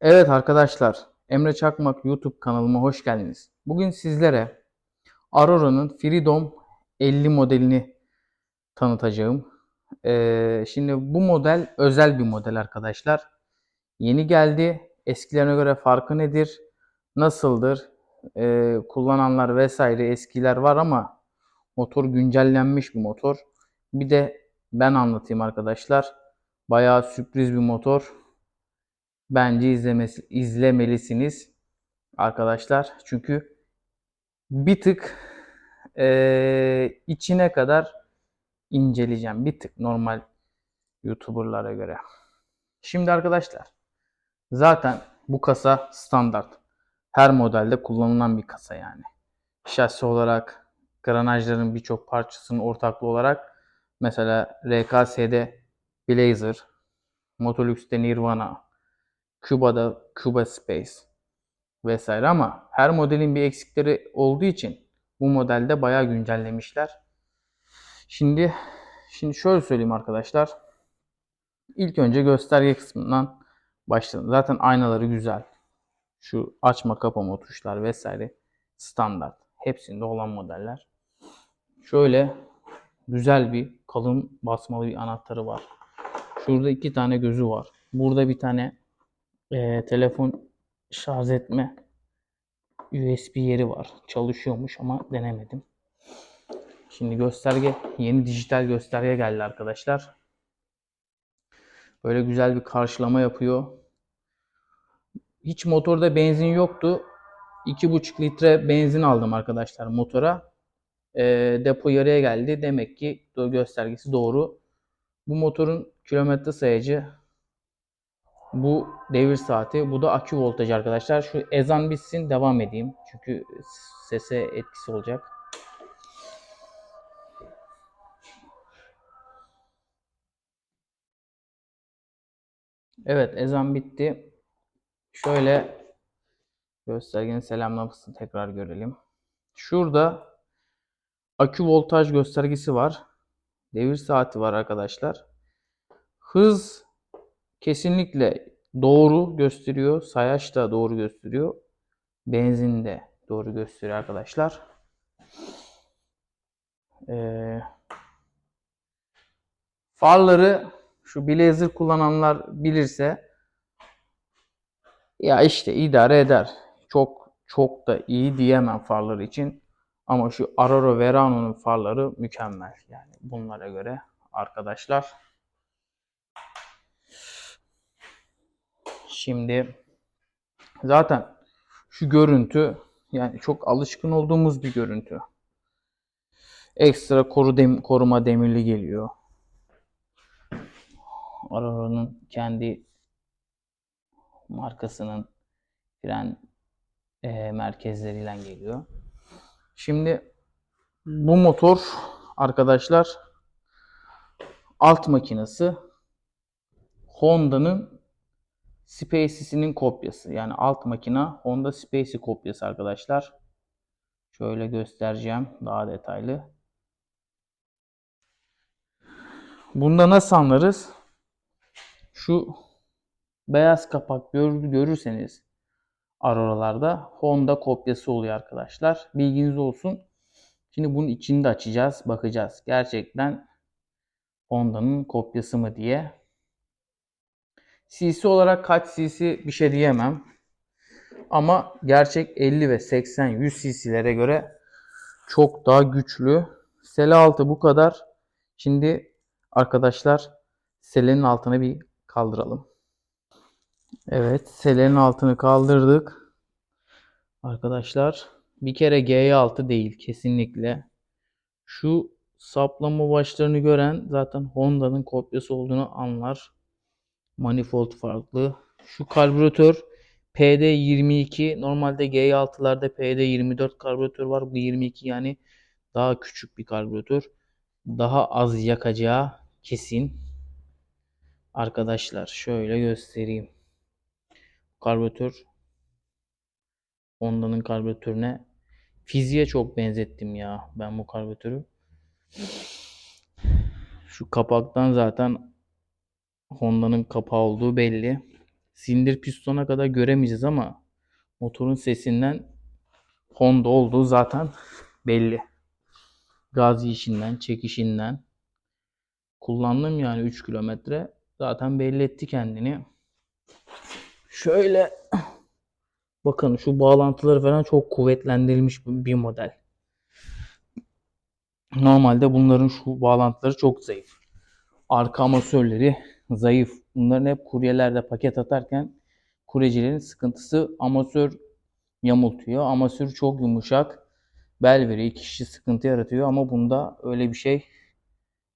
Evet arkadaşlar, Emre Çakmak YouTube kanalıma hoş geldiniz. Bugün sizlere Aurora'nın Freedom 50 modelini tanıtacağım. Ee, şimdi bu model özel bir model arkadaşlar. Yeni geldi. Eskilerine göre farkı nedir? Nasıldır? Ee, kullananlar vesaire eskiler var ama motor güncellenmiş bir motor. Bir de ben anlatayım arkadaşlar. Bayağı sürpriz bir motor. Bence izlemesi, izlemelisiniz arkadaşlar. Çünkü bir tık eee, içine kadar inceleyeceğim. Bir tık normal YouTuber'lara göre. Şimdi arkadaşlar zaten bu kasa standart. Her modelde kullanılan bir kasa yani. Şasi olarak granajların birçok parçasının ortaklığı olarak mesela RKS'de Blazer, Motolux'te Nirvana, Cuba'da Cuba Space vesaire ama her modelin bir eksikleri olduğu için bu modelde bayağı güncellemişler. Şimdi şimdi şöyle söyleyeyim arkadaşlar. İlk önce gösterge kısmından başlayalım. Zaten aynaları güzel. Şu açma kapama tuşlar vesaire standart. Hepsinde olan modeller. Şöyle güzel bir kalın basmalı bir anahtarı var. Şurada iki tane gözü var. Burada bir tane e, telefon şarj etme USB yeri var. Çalışıyormuş ama denemedim. Şimdi gösterge yeni dijital gösterge geldi arkadaşlar. Böyle güzel bir karşılama yapıyor. Hiç motorda benzin yoktu. 2,5 litre benzin aldım arkadaşlar motora. E, depo yarıya geldi. Demek ki göstergesi doğru. Bu motorun kilometre sayacı bu devir saati. Bu da akü voltajı arkadaşlar. Şu ezan bitsin devam edeyim. Çünkü sese etkisi olacak. Evet ezan bitti. Şöyle göstergenin selamlamasını tekrar görelim. Şurada akü voltaj göstergesi var. Devir saati var arkadaşlar. Hız kesinlikle doğru gösteriyor. Sayaç da doğru gösteriyor. Benzin de doğru gösteriyor arkadaşlar. Ee, farları şu Blazer kullananlar bilirse ya işte idare eder. Çok çok da iyi diyemem farları için. Ama şu Aurora Verano'nun farları mükemmel. Yani bunlara göre arkadaşlar. Şimdi zaten şu görüntü yani çok alışkın olduğumuz bir görüntü. Ekstra koru dem koruma demirli geliyor. Aurora'nın kendi markasının fren e, merkezleriyle geliyor. Şimdi bu motor arkadaşlar alt makinesi Honda'nın Space'sinin kopyası. Yani alt makina Honda Space kopyası arkadaşlar. Şöyle göstereceğim daha detaylı. Bunda nasıl anlarız? Şu beyaz kapak gör, görürseniz Aurora'larda Honda kopyası oluyor arkadaşlar. Bilginiz olsun. Şimdi bunun içini de açacağız. Bakacağız. Gerçekten Honda'nın kopyası mı diye. CC olarak kaç CC bir şey diyemem. Ama gerçek 50 ve 80 100 CC'lere göre çok daha güçlü. Sele altı bu kadar. Şimdi arkadaşlar selenin altını bir kaldıralım. Evet selenin altını kaldırdık. Arkadaşlar bir kere G6 değil kesinlikle. Şu saplama başlarını gören zaten Honda'nın kopyası olduğunu anlar. Manifold farklı. Şu karbüratör PD22. Normalde G6'larda PD24 karbüratör var. Bu 22 yani daha küçük bir karbüratör. Daha az yakacağı kesin. Arkadaşlar şöyle göstereyim. Karbüratör Honda'nın karbüratörüne fiziğe çok benzettim ya ben bu karbüratörü. Şu kapaktan zaten Honda'nın kapağı olduğu belli. Silindir pistona kadar göremeyeceğiz ama motorun sesinden Honda olduğu zaten belli. Gaz yiyişinden, çekişinden. Kullandım yani 3 kilometre. Zaten belli etti kendini. Şöyle bakın şu bağlantıları falan çok kuvvetlendirilmiş bir model. Normalde bunların şu bağlantıları çok zayıf. Arka amasörleri zayıf. Bunların hep kuryelerde paket atarken kuryecilerin sıkıntısı amasör yamultuyor. Amasör çok yumuşak. Bel veriyor. kişi sıkıntı yaratıyor ama bunda öyle bir şey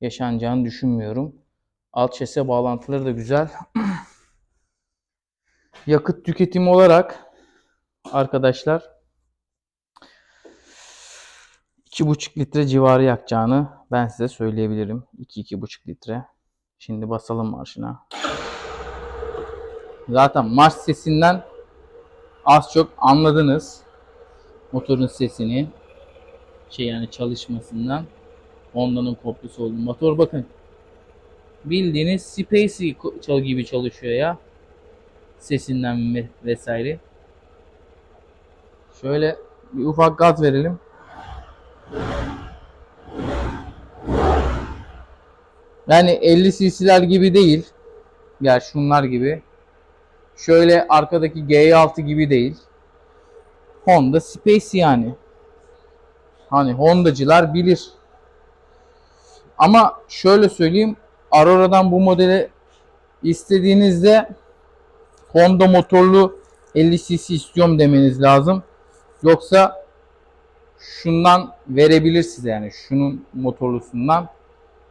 yaşanacağını düşünmüyorum. Alt şase bağlantıları da güzel. Yakıt tüketimi olarak arkadaşlar 2,5 litre civarı yakacağını ben size söyleyebilirim. 2-2,5 litre. Şimdi basalım marşına. Zaten marş sesinden az çok anladınız. Motorun sesini. Şey yani çalışmasından. Honda'nın kopyası oldu. Motor bakın. Bildiğiniz Spacey çal gibi çalışıyor ya. Sesinden ve vesaire. Şöyle bir ufak gaz verelim. Yani 50 cc'ler gibi değil. Ya şunlar gibi. Şöyle arkadaki G6 gibi değil. Honda Space yani. Hani Honda'cılar bilir. Ama şöyle söyleyeyim. Aurora'dan bu modeli istediğinizde Honda motorlu 50 cc istiyorum demeniz lazım. Yoksa şundan verebilir size yani şunun motorlusundan.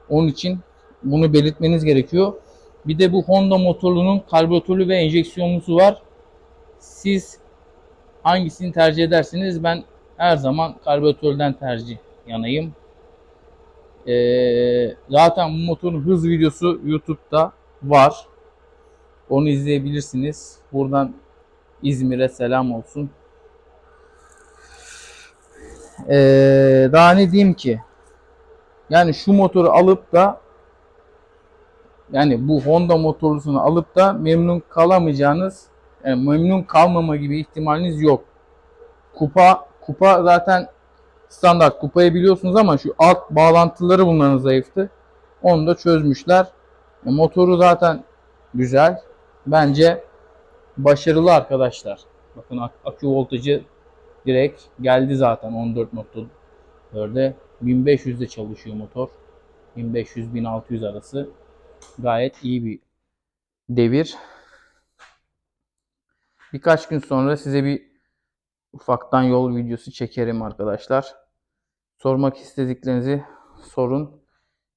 Onun için bunu belirtmeniz gerekiyor. Bir de bu Honda motorlunun karbüratörlü ve enjeksiyonlusu var. Siz hangisini tercih edersiniz? Ben her zaman karbüratörden tercih yanayım. Ee, zaten bu motorun hız videosu YouTube'da var. Onu izleyebilirsiniz. Buradan İzmir'e selam olsun. Ee, daha ne diyeyim ki? Yani şu motoru alıp da yani bu Honda motorlusunu alıp da memnun kalamayacağınız yani memnun kalmama gibi ihtimaliniz yok. Kupa kupa zaten standart kupayı biliyorsunuz ama şu alt bağlantıları bunların zayıftı. Onu da çözmüşler. E, motoru zaten güzel. Bence başarılı arkadaşlar. Bakın ak- akü voltajı direkt geldi zaten 14.4'e. 1500'de çalışıyor motor. 1500-1600 arası. Gayet iyi bir devir. Birkaç gün sonra size bir ufaktan yol videosu çekerim arkadaşlar. Sormak istediklerinizi sorun.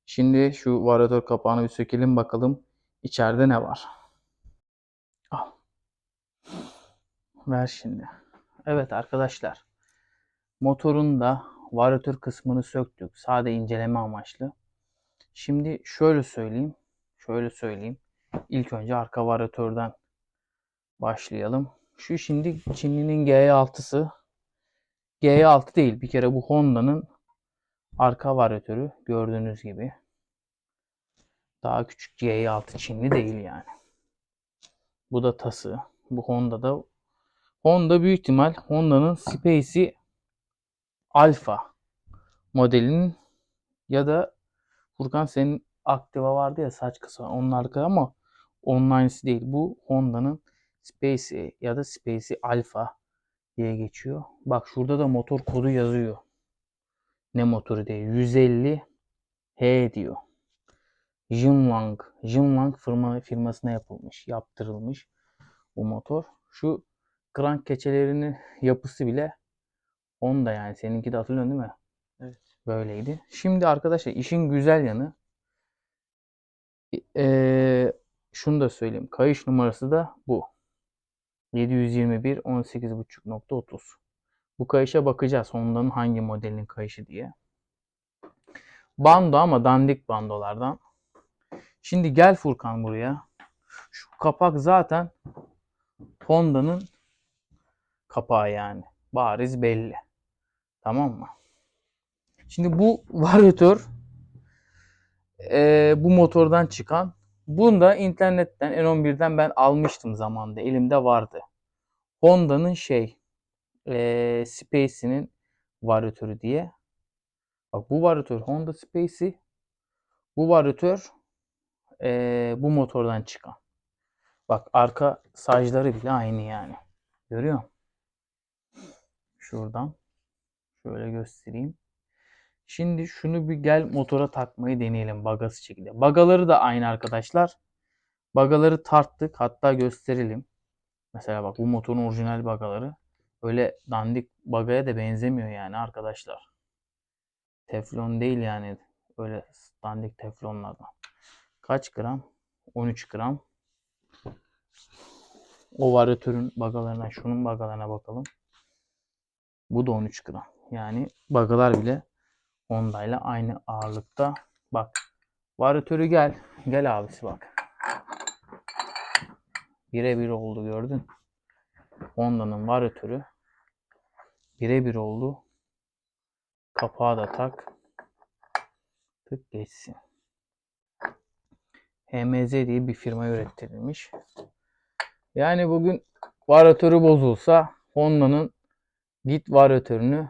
Şimdi şu varyatör kapağını bir sökelim bakalım içeride ne var. Al. Ver şimdi. Evet arkadaşlar. Motorun da varyatör kısmını söktük. Sade inceleme amaçlı. Şimdi şöyle söyleyeyim. Şöyle söyleyeyim. İlk önce arka varyatörden başlayalım. Şu şimdi Çinli'nin G6'sı. G6 değil. Bir kere bu Honda'nın arka varyatörü gördüğünüz gibi. Daha küçük G6 Çinli değil yani. Bu da tası. Bu Honda'da Honda büyük ihtimal Honda'nın Space'i Alpha modelinin ya da Furkan senin Activa vardı ya saç kısa onun arka ama onun aynısı değil. Bu Honda'nın Space ya da Space Alpha diye geçiyor. Bak şurada da motor kodu yazıyor. Ne motoru diye. 150 H diyor. Jinwang. Jinwang firma, firmasına yapılmış, yaptırılmış bu motor. Şu krank keçelerinin yapısı bile Honda yani. Seninki de hatırlıyorsun değil mi? Evet. Böyleydi. Şimdi arkadaşlar işin güzel yanı eee şunu da söyleyeyim. Kayış numarası da bu. 721 18.5.30. Bu kayışa bakacağız. Honda'nın hangi modelinin kayışı diye. Bando ama dandik bandolardan. Şimdi gel Furkan buraya. Şu kapak zaten Honda'nın kapağı yani. Bariz belli. Tamam mı? Şimdi bu varyatör eee, bu motordan çıkan Bunu da internetten N11'den ben almıştım zamanında. Elimde vardı. Honda'nın şey eee Space'inin varyatörü diye. Bak bu varyatör Honda Space'i. Bu varyatör eee, bu motordan çıkan. Bak arka sacları bile aynı yani. Görüyor musun? Şuradan şöyle göstereyim. Şimdi şunu bir gel motora takmayı deneyelim bagası şekilde. Bagaları da aynı arkadaşlar. Bagaları tarttık. Hatta gösterelim. Mesela bak bu motorun orijinal bagaları. Öyle dandik bagaya da benzemiyor yani arkadaşlar. Teflon değil yani. Öyle dandik teflonlardan. Kaç gram? 13 gram. O varyatörün bagalarına, şunun bagalarına bakalım. Bu da 13 gram. Yani bagalar bile Honda ile aynı ağırlıkta. Bak. Varyatörü gel. Gel abisi bak. Birebir oldu gördün. Honda'nın varyatörü birebir oldu. Kapağı da tak. Tık geçsin. HMZ diye bir firma ürettirilmiş. Yani bugün varyatörü bozulsa Honda'nın git varyatörünü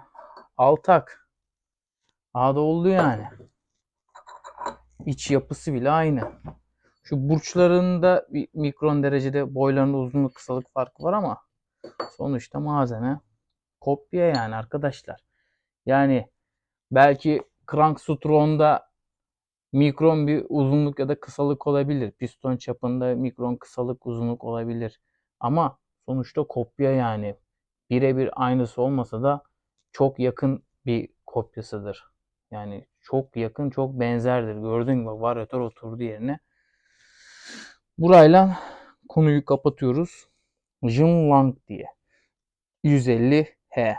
al tak. A'da oldu yani. İç yapısı bile aynı. Şu burçlarında bir mikron derecede boylarında uzunluk kısalık farkı var ama sonuçta malzeme kopya yani arkadaşlar. Yani belki crank stronda mikron bir uzunluk ya da kısalık olabilir. Piston çapında mikron kısalık uzunluk olabilir. Ama sonuçta kopya yani. Birebir aynısı olmasa da çok yakın bir kopyasıdır. Yani çok yakın, çok benzerdir. Gördün mü? Varyatör oturdu yerine. Burayla konuyu kapatıyoruz. Jinwang diye. 150H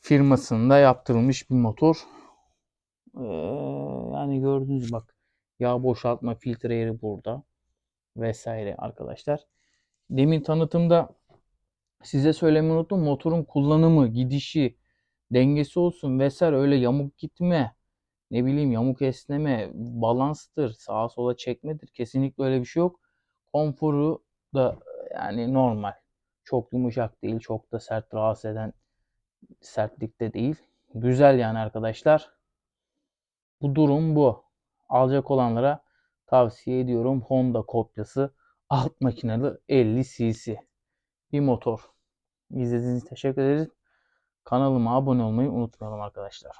firmasında yaptırılmış bir motor. Ee, yani gördüğünüz bak yağ boşaltma filtre yeri burada vesaire arkadaşlar. Demin tanıtımda size söylemeyi unuttum. Motorun kullanımı, gidişi, dengesi olsun vesaire öyle yamuk gitme, ne bileyim yamuk esneme, balanstır, sağa sola çekmedir. Kesinlikle öyle bir şey yok. Konforu da yani normal. Çok yumuşak değil, çok da sert rahatsız eden sertlikte değil. Güzel yani arkadaşlar. Bu durum bu. Alacak olanlara tavsiye ediyorum. Honda kopyası alt makineli 50 cc bir motor. İzlediğiniz için teşekkür ederiz. Kanalıma abone olmayı unutmayalım arkadaşlar.